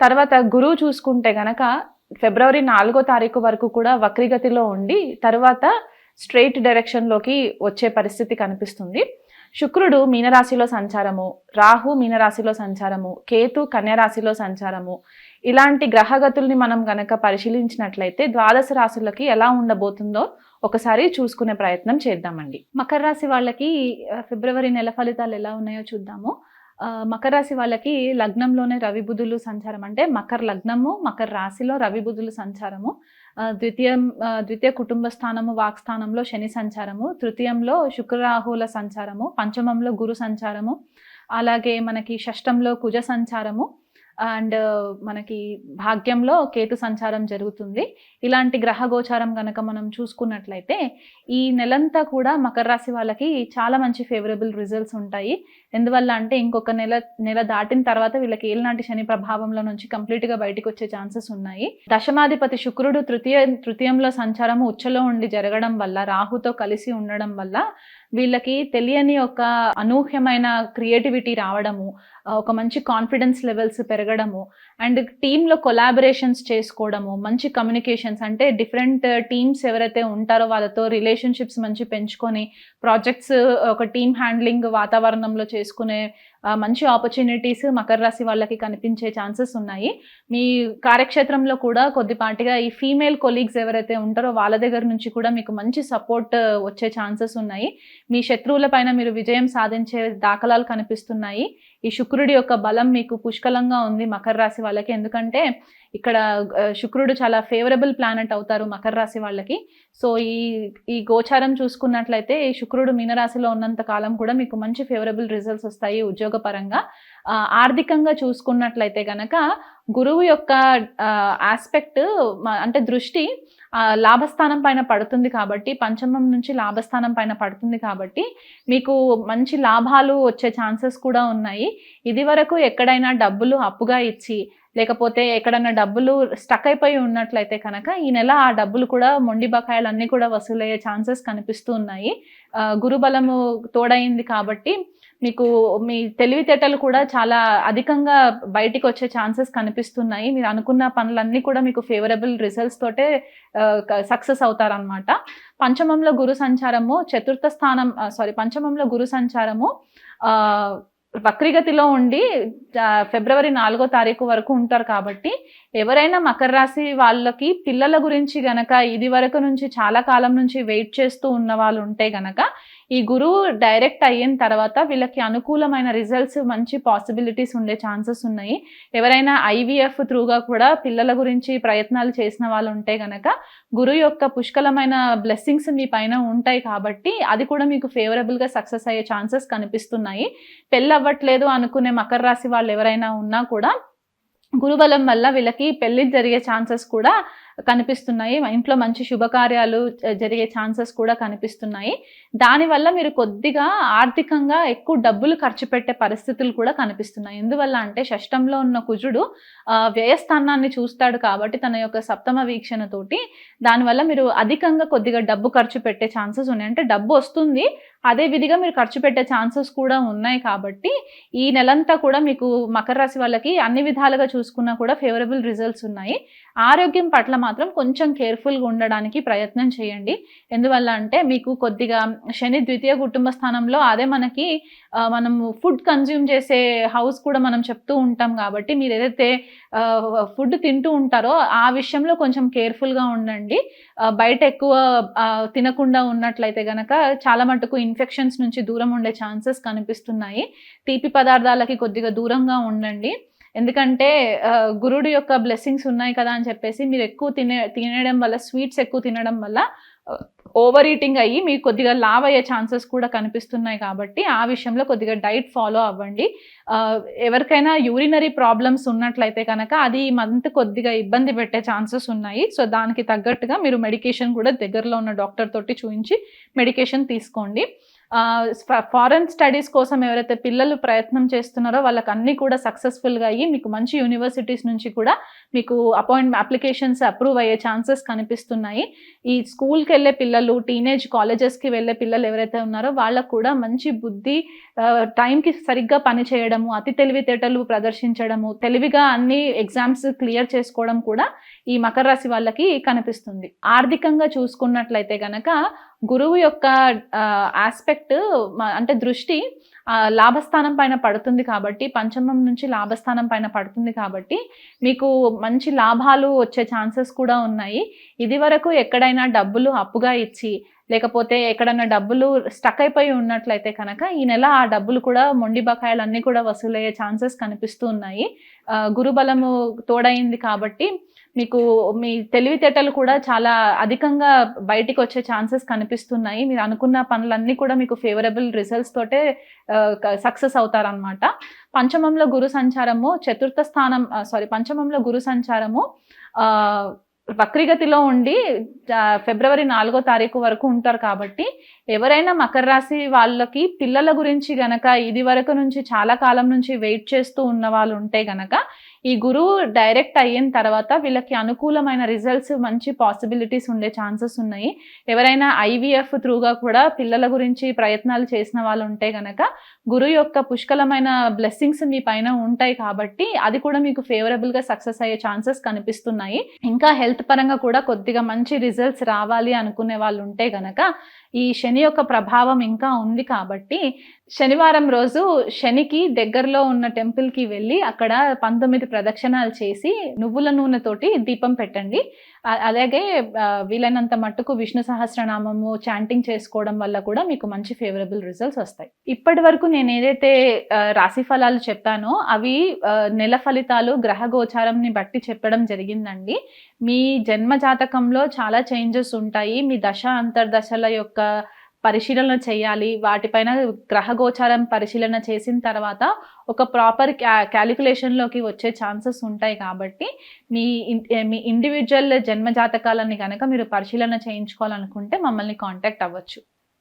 తర్వాత గురువు చూసుకుంటే గనక ఫిబ్రవరి నాలుగో తారీఖు వరకు కూడా వక్రిగతిలో ఉండి తర్వాత స్ట్రెయిట్ డైరెక్షన్లోకి వచ్చే పరిస్థితి కనిపిస్తుంది. శుక్రుడు మీనరాశిలో సంచారము రాహు మీనరాశిలో సంచారము కేతు కన్యరాశిలో సంచారము. ఇలాంటి గ్రహగతుల్ని మనం గనక పరిశీలించినట్లయితే ద్వాదశ రాశులకి ఎలా ఉండబోతుందో ఒకసారి చూసుకునే ప్రయత్నం చేద్దామండి. మకర రాశి వాళ్ళకి ఫిబ్రవరి నెల ఫలితాలు ఎలా ఉన్నాయో చూద్దాము. మకర రాశి వాళ్ళకి లగ్నంలోనే రవి బుధులు సంచారం. అంటే మకర లగ్నము మకర రాశిలో రవి బుధులు సంచారము. ద్వితీయ ద్వితీయం ద్వితీయ కుటుంబ స్థానము వాక్ స్థానంలో శని సంచారము. తృతీయంలో శుక్రరాహుల సంచారము పంచమంలో గురు సంచారము. అలాగే మనకి షష్టంలో కుజ సంచారము. అండ్ మనకి భాగ్యంలో కేతు సంచారం జరుగుతుంది. ఇలాంటి గ్రహ గోచారం కనుక మనం చూసుకున్నట్లయితే ఈ నెలంతా కూడా మకర రాశి వాళ్ళకి చాలా మంచి ఫేవరబుల్ రిజల్ట్స్ ఉంటాయి. ఎందువల్ల అంటే ఇంకొక నెల నెల దాటిన తర్వాత వీళ్ళకి ఏలనాటి శని ప్రభావంలో నుంచి కంప్లీట్గా బయటకు బయటికి వచ్చే ఛాన్సెస్ ఉన్నాయి. దశమాధిపతి శుక్రుడు తృతీయ తృతీయంలో సంచారము ఉచ్చలో ఉండి జరగడం వల్ల రాహుతో కలిసి ఉండడం వల్ల వీళ్ళకి తెలియని ఒక అనూహ్యమైన క్రియేటివిటీ రావడము ఒక మంచి కాన్ఫిడెన్స్ లెవెల్స్ పెరగడము అండ్ టీంలో కొలాబరేషన్స్ చేసుకోవడము మంచి కమ్యూనికేషన్స్ అంటే డిఫరెంట్ టీమ్స్ ఎవరైతే ఉంటారో వాళ్ళతో రిలేషన్షిప్స్ మంచి పెంచుకొని ప్రాజెక్ట్స్ ఒక టీమ్ హ్యాండ్లింగ్ వాతావరణంలో చేసుకునే మంచి ఆపర్చునిటీస్ మకర రాశి వాళ్ళకి కనిపించే ఛాన్సెస్ ఉన్నాయి. మీ కార్యక్షేత్రంలో కూడా కొద్దిపాటిగా ఈ ఫీమేల్ కొలీగ్స్ ఎవరైతే ఉంటారో వాళ్ళ దగ్గర నుంచి కూడా మీకు మంచి సపోర్ట్ వచ్చే ఛాన్సెస్ ఉన్నాయి. మీ శత్రువుల పైన మీరు విజయం సాధించే దాఖలాలు కనిపిస్తున్నాయి. ఈ శుక్రుడి యొక్క బలం మీకు పుష్కలంగా ఉంది మకర రాశి వాళ్ళకి. ఎందుకంటే ఇక్కడ శుక్రుడు చాలా ఫేవరబుల్ ప్లానెట్ అవుతారు మకర రాశి వాళ్ళకి. సో ఈ ఈ గోచారం చూసుకున్నట్లయితే ఈ శుక్రుడు మీనరాశిలో ఉన్నంత కాలం కూడా మీకు మంచి ఫేవరబుల్ రిజల్ట్స్ వస్తాయి ఉద్యోగపరంగా. ఆర్థికంగా చూసుకున్నట్లయితే గనక గురువు యొక్క ఆస్పెక్ట్ అంటే దృష్టి లాభస్థానం పైన పడుతుంది కాబట్టి పంచమం నుంచి లాభస్థానం పైన పడుతుంది కాబట్టి మీకు మంచి లాభాలు వచ్చే ఛాన్సెస్ కూడా ఉన్నాయి. ఇది వరకు ఎక్కడైనా డబ్బులు అప్పుగా ఇచ్చి లేకపోతే ఎక్కడన్నా డబ్బులు స్టక్ అయిపోయి ఉన్నట్లయితే కనుక ఈ నెల ఆ డబ్బులు కూడా మొండి బకాయిలు అన్నీ కూడా వసూలయ్యే ఛాన్సెస్ కనిపిస్తూ ఉన్నాయి. గురుబలము తోడైంది కాబట్టి మీకు మీ తెలివితేటలు కూడా చాలా అధికంగా బయటికి వచ్చే ఛాన్సెస్ కనిపిస్తున్నాయి. మీరు అనుకున్న పనులన్నీ కూడా మీకు ఫేవరబుల్ రిజల్ట్స్ తోటే సక్సెస్ అవుతారనమాట పంచమంలో గురు సంచారము చతుర్థ స్థానం సారీ పంచమంలో గురు సంచారము వక్రిగతిలో ఉండి ఫిబ్రవరి నాలుగో తారీఖు వరకు ఉంటారు కాబట్టి ఎవరైనా మకర రాశి వాళ్ళకి పిల్లల గురించి గనక ఇది వరకు నుంచి చాలా కాలం నుంచి వెయిట్ చేస్తూ ఉన్న వాళ్ళు ఉంటే గనక ఈ గురువు డైరెక్ట్ అయిన తర్వాత వీళ్ళకి అనుకూలమైన రిజల్ట్స్ మంచి పాసిబిలిటీస్ ఉండే ఛాన్సెస్ ఉన్నాయి. ఎవరైనా ఐవీఎఫ్ త్రూగా కూడా పిల్లల గురించి ప్రయత్నాలు చేసిన వాళ్ళు ఉంటే గనక గురు యొక్క పుష్కలమైన బ్లెస్సింగ్స్ మీ పైన ఉంటాయి కాబట్టి అది కూడా మీకు ఫేవరబుల్గా సక్సెస్ అయ్యే ఛాన్సెస్ కనిపిస్తున్నాయి. పెళ్ళి అవ్వట్లేదు అనుకునే మకర రాశి వాళ్ళు ఎవరైనా ఉన్నా కూడా గురుబలం వల్ల వీళ్ళకి పెళ్ళి జరిగే ఛాన్సెస్ కూడా కనిపిస్తున్నాయి. ఇంట్లో మంచి శుభకార్యాలు జరిగే ఛాన్సెస్ కూడా కనిపిస్తున్నాయి. దానివల్ల మీరు కొద్దిగా ఆర్థికంగా ఎక్కువ డబ్బులు ఖర్చు పెట్టే పరిస్థితులు కూడా కనిపిస్తున్నాయి. ఎందువల్ల అంటే షష్టంలో ఉన్న కుజుడు వ్యయస్థానాన్ని చూస్తాడు కాబట్టి తన యొక్క సప్తమ వీక్షణతోటి దానివల్ల మీరు అధికంగా కొద్దిగా డబ్బు ఖర్చు పెట్టే ఛాన్సెస్ ఉన్నాయి. అంటే డబ్బు వస్తుంది అదే విధిగా మీరు ఖర్చు పెట్టే ఛాన్సెస్ కూడా ఉన్నాయి కాబట్టి ఈ నెలంతా కూడా మీకు మకర రాశి వాళ్ళకి అన్ని విధాలుగా చూసుకున్నా కూడా ఫేవరబుల్ రిజల్ట్స్ ఉన్నాయి. ఆరోగ్యం పట్ల మాత్రం కొంచెం కేర్ఫుల్గా ఉండడానికి ప్రయత్నం చేయండి. ఎందువల్ల అంటే మీకు కొద్దిగా శని ద్వితీయ కుటుంబ స్థానంలో అదే మనకి మనము మనం ఫుడ్ కన్జ్యూమ్ చేసే హౌస్ కూడా మనం చెప్తూ ఉంటాం కాబట్టి మీరు ఏదైతే ఫుడ్ తింటూ ఉంటారో ఆ విషయంలో కొంచెం కేర్ఫుల్గా ఉండండి. బయట ఎక్కువ తినకుండా ఉన్నట్లయితే గనక చాలా మటుకు ఇన్ఫెక్షన్స్ నుంచి దూరం ఉండే ఛాన్సెస్ కనిపిస్తున్నాయి. తీపి పదార్థాలకి కొద్దిగా దూరంగా ఉండండి. ఎందుకంటే గురుడు యొక్క బ్లెస్సింగ్స్ ఉన్నాయి కదా అని చెప్పేసి మీరు ఎక్కువ తినే తినడం వల్ల స్వీట్స్ ఎక్కువ తినడం వల్ల ఓవర్ ఈటింగ్ అయ్యి మీకు కొద్దిగా లావ్ అయ్యే ఛాన్సెస్ కూడా కనిపిస్తున్నాయి కాబట్టి ఆ విషయంలో కొద్దిగా డైట్ ఫాలో అవ్వండి. ఎవరికైనా యూరినరీ ప్రాబ్లమ్స్ ఉన్నట్లయితే కనుక అది ఈ మంత్ కొద్దిగా ఇబ్బంది పెట్టే ఛాన్సెస్ ఉన్నాయి. సో దానికి తగ్గట్టుగా మీరు మెడికేషన్ కూడా దగ్గరలో ఉన్న డాక్టర్ తోటి చూపించి మెడికేషన్ తీసుకోండి. ఫారెన్ స్టడీస్ కోసం ఎవరైతే పిల్లలు ప్రయత్నం చేస్తున్నారో వాళ్ళకి అన్నీ కూడా సక్సెస్ఫుల్గా అయ్యి మీకు మంచి యూనివర్సిటీస్ నుంచి కూడా మీకు అపాయింట్మెంట్ అప్లికేషన్స్ అప్రూవ్ అయ్యే ఛాన్సెస్ కనిపిస్తున్నాయి. ఈ స్కూల్కి వెళ్ళే పిల్లలు టీనేజ్ కాలేజెస్కి వెళ్ళే పిల్లలు ఎవరైతే ఉన్నారో వాళ్ళకు కూడా మంచి బుద్ధి టైంకి సరిగ్గా పని చేయడము అతి తెలివితేటలు ప్రదర్శించడము తెలివిగా అన్ని ఎగ్జామ్స్ క్లియర్ చేసుకోవడం కూడా ఈ మకర రాశి వాళ్ళకి కనిపిస్తుంది. ఆర్థికంగా చూసుకున్నట్లయితే గనక గురువు యొక్క ఆస్పెక్ట్ అంటే దృష్టి లాభస్థానం పైన పడుతుంది కాబట్టి పంచమం నుంచి లాభస్థానం పైన పడుతుంది కాబట్టి మీకు మంచి లాభాలు వచ్చే ఛాన్సెస్ కూడా ఉన్నాయి. ఇది వరకు ఎక్కడైనా డబ్బులు అప్పుగా ఇచ్చి లేకపోతే ఎక్కడన్నా డబ్బులు స్టక్ అయిపోయి ఉన్నట్లయితే కనుక ఈ నెల ఆ డబ్బులు కూడా మొండి బకాయిలు అన్నీ కూడా వసూలయ్యే ఛాన్సెస్ కనిపిస్తూ ఉన్నాయి గురుబలము తోడైంది కాబట్టి మీకు మీ తెలివితేటలు కూడా చాలా అధికంగా బయటికి వచ్చే ఛాన్సెస్ కనిపిస్తున్నాయి. మీరు అనుకున్న పనులన్నీ కూడా మీకు ఫేవరబుల్ రిజల్ట్స్ తోటే సక్సెస్ అవుతారనమాట పంచమంలో గురు సంచారము చతుర్థ స్థానం సారీ పంచమంలో గురు సంచారము వక్రిగతిలో ఉండి ఫిబ్రవరి నాలుగో తారీఖు వరకు ఉంటారు కాబట్టి ఎవరైనా మకర రాశి వాళ్ళకి పిల్లల గురించి గనక ఇది వరకు నుంచి చాలా కాలం నుంచి వెయిట్ చేస్తూ ఉన్న వాళ్ళు ఉంటే గనక ఈ గురువు డైరెక్ట్ అయిన తర్వాత వీళ్ళకి అనుకూలమైన రిజల్ట్స్ మంచి పాసిబిలిటీస్ ఉండే ఛాన్సెస్ ఉన్నాయి. ఎవరైనా ఐవీఎఫ్ త్రూగా కూడా పిల్లల గురించి ప్రయత్నాలు చేసిన వాళ్ళు ఉంటే గనక గురువు యొక్క పుష్కలమైన బ్లెస్సింగ్స్ మీ పైన ఉంటాయి కాబట్టి అది కూడా మీకు ఫేవరబుల్గా సక్సెస్ అయ్యే ఛాన్సెస్ కనిపిస్తున్నాయి. ఇంకా హెల్త్ పరంగా కూడా కొద్దిగా మంచి రిజల్ట్స్ రావాలి అనుకునే వాళ్ళు ఉంటే గనక ఈ శని యొక్క ప్రభావం ఇంకా ఉంది కాబట్టి శనివారం రోజు శనికి దగ్గరలో ఉన్న టెంపుల్కి వెళ్ళి అక్కడ పంతొమ్మిది ప్రదక్షిణాలు చేసి నువ్వుల నూనెతోటి దీపం పెట్టండి. అలాగే వీలైనంత మట్టుకు విష్ణు సహస్రనామము చాంటింగ్ చేసుకోవడం వల్ల కూడా మీకు మంచి ఫేవరబుల్ రిజల్ట్స్ వస్తాయి. ఇప్పటి వరకు నేను ఏదైతే రాశి ఫలాలు చెప్పానో అవి నెల ఫలితాలు గ్రహ గోచారంని బట్టి చెప్పడం జరిగిందండి. మీ జన్మ జాతకంలో చాలా చేంజెస్ ఉంటాయి. మీ దశ అంతర్దశల యొక్క పరిశీలన చేయాలి. వాటిపైన గ్రహ గోచారం పరిశీలన చేసిన తర్వాత ఒక ప్రాపర్ క్యాలిక్యులేషన్లోకి వచ్చే ఛాన్సెస్ ఉంటాయి కాబట్టి మీ మీ ఇండివిజువల్ జన్మ జాతకాలని కనుక మీరు పరిశీలన చేయించుకోవాలనుకుంటే మమ్మల్ని కాంటాక్ట్ అవ్వచ్చు.